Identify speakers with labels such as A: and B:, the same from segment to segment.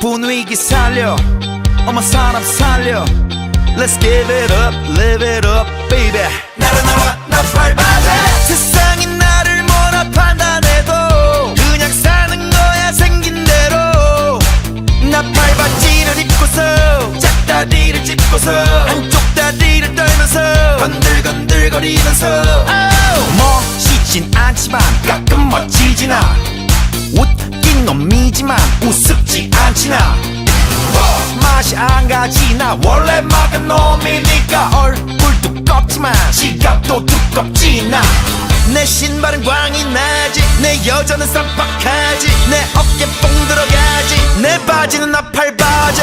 A: 분위기 살려. 어머 사람 살려. Let's give it up, live it up, baby. 나른나와 나 밟아대. 세상이 나를 뭐라 판단해도 그냥 사는 거야 생긴 대로. 나 밟아지를 입고서 짝다리를 짚고서 한쪽 다리를 떨면서 건들건들거리면서. 멋있진 않지만 가끔 멋지진 않 아 놈이지만 우습지 않지나. 맛이 안 가지 나. 원래 막은 놈이니까 얼굴 두껍지만 지갑도 두껍지 나 내 신발은 광이 나지. 내 여자는 쌈박하지. 내 어깨 뽕 들어가지. 내 바지는 나팔 바지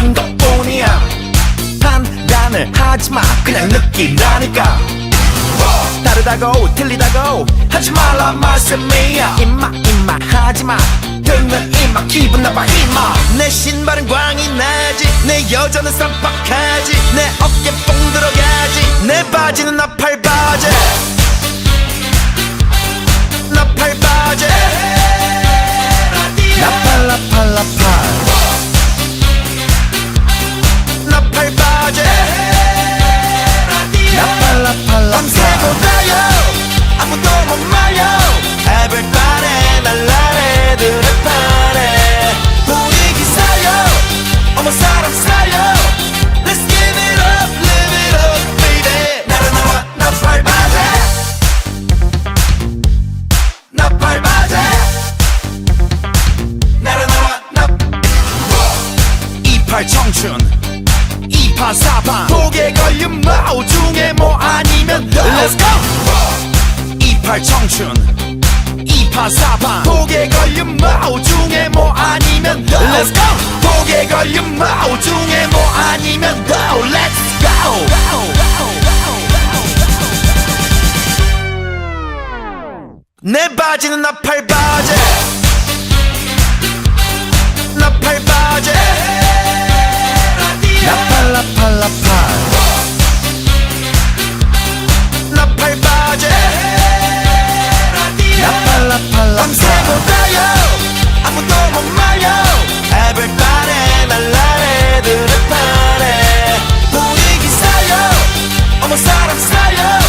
A: 다른 것뿐이야. 판단을 하지마. 그냥 느끼라니까. 다르다고 틀리다고 하지 말라 말씀이야. 임마 임마 하지마. 들면 임마 기분 나빠 임마. 내 신발은 광이 나지. 내 여자는 쌈박하지. 내 어깨 뽕 들어가지. 내 바지는 나팔 3판 4판 독에 걸린 마우 중에 뭐 아니면 Let's go! 28 청춘 2판 4판 독에 걸린 마우 중에 뭐 아니면 Let's go! 독에 걸린 마우 중에 뭐 아니면 go Let's go, 내 바지는 나팔 바지. 나팔 fire.